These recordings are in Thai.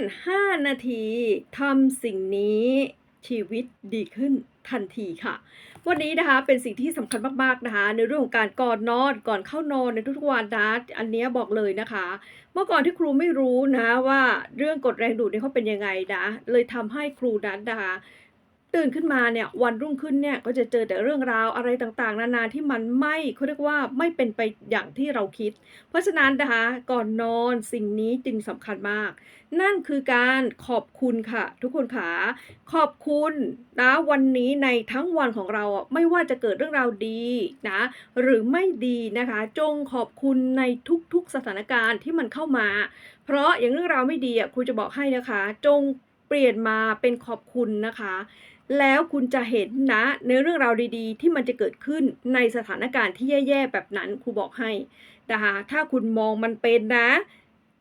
5 นาทีทำสิ่งนี้ชีวิตดีขึ้นทันทีค่ะ วันนี้นะคะเป็นสิ่งที่สำคัญมากๆนะคะ ในเรื่องของการก่อนนอนก่อนเข้านอนในทุกวันนะอันนี้บอกเลยนะคะ เมื่อก่อนที่ครูไม่รู้นะว่าเรื่องกฎแรงดูดเนี่เขาเป็นยังไงนะเลยทำให้ครูนั้นนะคะ ตื่นขึ้นมาเนี่ยวันรุ่งขึ้นเนี่ยก็จะเจอแต่เรื่องราวอะไรต่างๆ นานาที่มันไม่เขาเรียกว่าไม่เป็นไปอย่างที่เราคิด เพราะฉะนั้นนะคะก่อนนอนสิ่งนี้จึงสำคัญมาก นั่นคือการขอบคุณค่ะ ทุกคนขาขอบคุณนะวันนี้ในทั้งวันของเราไม่ว่าจะเกิดเรื่องราวดีนะหรือไม่ดีนะคะ จงขอบคุณในทุกๆสถานการณ์ที่มันเข้ามา เพราะอย่างเรื่องราวไม่ดีอะครูจะบอกให้นะคะ จงเปลี่ยนมาเป็นขอบคุณนะคะ แล้วคุณจะเห็นนะในเรื่องราวดีๆ ที่มันจะเกิดขึ้นในสถานการณ์ที่แย่ๆแบบนั้นครูบอกให้นะคะถ้าคุณมองมันเป็นนะ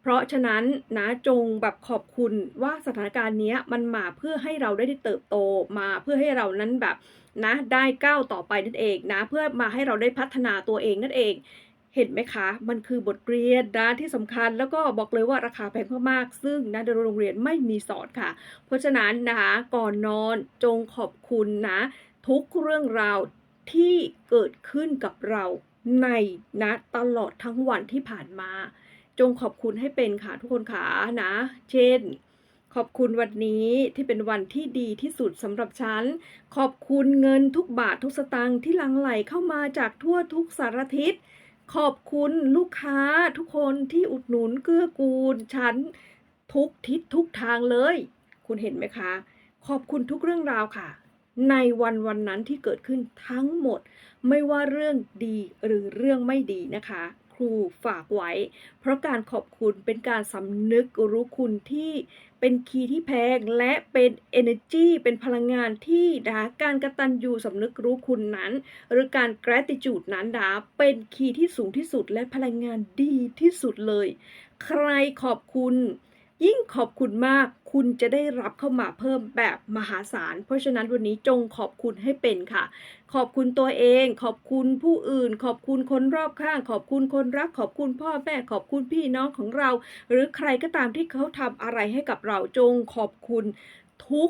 เพราะฉะนั้นนะจงแบบขอบคุณว่าสถานการณ์นี้มันมาเพื่อให้เราได้เติบโตมาเพื่อให้เรานั้นแบบนะได้ก้าวต่อไปนั่นเองนะ เพื่อมาให้เราได้พัฒนาตัวเองนั่นเอง เห็นไหมคะ มันคือบทเรียนนะที่สำคัญแล้วก็บอกเลยว่าราคาแพงมากๆซึ่งนะในโรงเรียนไม่มีสอนค่ะ เพราะฉะนั้นนะคะก่อนนอนจงขอบคุณนะ ทุกเรื่องราวที่เกิดขึ้นกับเราในนะตลอดทั้งวันที่ผ่านมา จงขอบคุณให้เป็นค่ะทุกคนขานะ เช่นขอบคุณวันนี้ที่เป็นวันที่ดีที่สุดสำหรับฉัน ขอบคุณเงินทุกบาททุกสตางค์ที่หลั่งไหลเข้ามาจากทั่วทุกสารทิศ ขอบคุณลูกค้าทุกคนที่อุดหนุนเกื้อกูลฉันทุกทิศทุกทางเลย คุณเห็นไหมคะ ขอบคุณทุกเรื่องราวค่ะ ในวันวันนั้นที่เกิดขึ้นทั้งหมด ไม่ว่าเรื่องดีหรือเรื่องไม่ดีนะคะ รูฝากไว้ เพราะการขอบคุณเป็นการสำนึกรู้คุณที่เป็นคีย์ที่แพงและเป็น energy เป็นพลังงานที่ดาการกระตันยูสำนึกรู้คุณนั้น หรือการ gratitude นั้นดาเป็นคีย์ที่สูงที่สุดและพลังงานดีที่สุดเลย ใครขอบคุณ ยิ่งขอบคุณมากคุณจะได้รับเข้ามาเพิ่มแบบมหาศาล เพราะฉะนั้นวันนี้จงขอบคุณให้เป็นค่ะ ขอบคุณตัวเอง ขอบคุณผู้อื่น ขอบคุณคนรอบข้าง ขอบคุณคนรัก ขอบคุณพ่อแม่ขอบคุณพี่น้องของเรา หรือใครก็ตามที่เขาทำอะไรให้กับเราจงขอบคุณทุก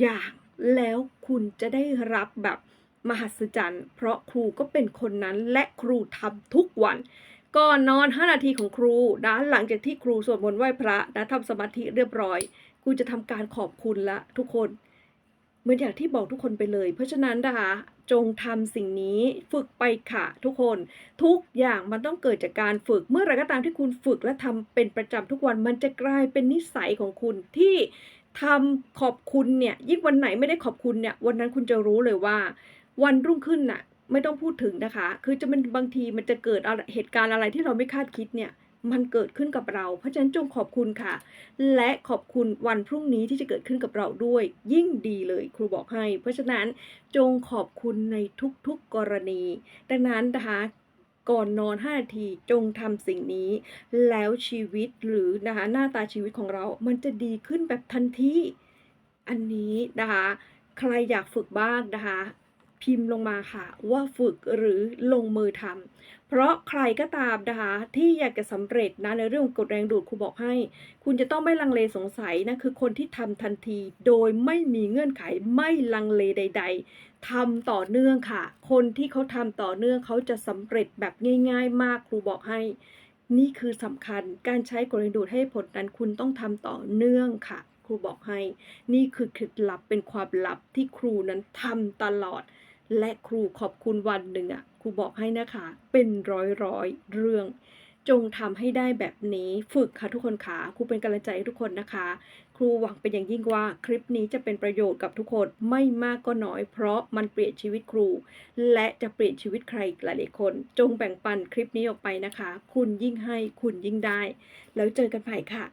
อย่างแล้วคุณจะได้รับแบบมหัศจรรย์ เพราะครูก็เป็นคนนั้นและครูทำทุกวัน ก่อนนอน 5 นาทีของครูนะหลังจากที่ครูสวดมนต์ไหว้พระนะทำสมาธิเรียบร้อยครูจะทำการขอบคุณละทุกคนเหมือนอย่างที่บอกทุกคนไปเลย เพราะฉะนั้นนะคะจงทำสิ่งนี้ฝึกไปค่ะทุกคน ทุกอย่างมันต้องเกิดจากการฝึกเมื่อไรก็ตามที่คุณฝึกและทำเป็นประจำทุกวันมันจะกลายเป็นนิสัยของคุณที่ทำขอบคุณเนี่ยยิ่งวันไหนไม่ได้ขอบคุณเนี่ยวันนั้นคุณจะรู้เลยว่า วันรุ่งขึ้นน่ะ ไม่ต้องพูดถึงนะคะ คือจะมันบางทีมันจะเกิดเหตุการณ์อะไรที่เราไม่คาดคิดเนี่ยมันเกิดขึ้นกับเรา เพราะฉะนั้นจงขอบคุณค่ะ และขอบคุณวันพรุ่งนี้ที่จะเกิดขึ้นกับเราด้วย ยิ่งดีเลยครูบอกให้ เพราะฉะนั้นจงขอบคุณในทุกๆกรณี ดังนั้นนะคะก่อนนอน 5 นาทีจงทำสิ่งนี้ แล้วชีวิตหรือนะคะหน้าตาชีวิตของเรา มันจะดีขึ้นแบบทันที อันนี้นะคะ ใครอยากฝึกบ้างนะคะ พิมพ์ลงมาค่ะ ว่าฝึกหรือลงมือทำเพราะใครก็ตามนะคะที่อยากจะสำเร็จนะในเรื่องกฎแรงดูดครูบอกให้ คุณจะต้องไม่ลังเลสงสัยนะคือคนที่ทำทันที โดยไม่มีเงื่อนไขไม่ลังเลใด ๆทำต่อเนื่องค่ะ คนที่เขาทำต่อเนื่องเขาจะสำเร็จแบบง่าย ๆ มากครูบอกให้ นี่คือสำคัญการใช้กฎแรงดูดให้ผลนั้นคุณต้องทำต่อเนื่องค่ะ ครูบอกให้ นี่คือเคล็ดลับเป็นความลับที่ครูนั้นทำตลอด และครูขอบคุณวันหนึ่งอะครูบอกให้นะคะ เป็นร้อยร้อยเรื่อง จงทำให้ได้แบบนี้ฝึกค่ะทุกคนค่ะครูเป็นกำลังใจให้ทุกคนนะคะ ครูหวังเป็นอย่างยิ่งว่าคลิปนี้จะเป็นประโยชน์กับทุกคนไม่มากก็น้อย เพราะมันเปลี่ยนชีวิตครู และจะเปลี่ยนชีวิตใครหลายๆคน จงแบ่งปันคลิปนี้ออกไปนะคะ คุณยิ่งให้คุณยิ่งได้ แล้วเจอกันใหม่ค่ะ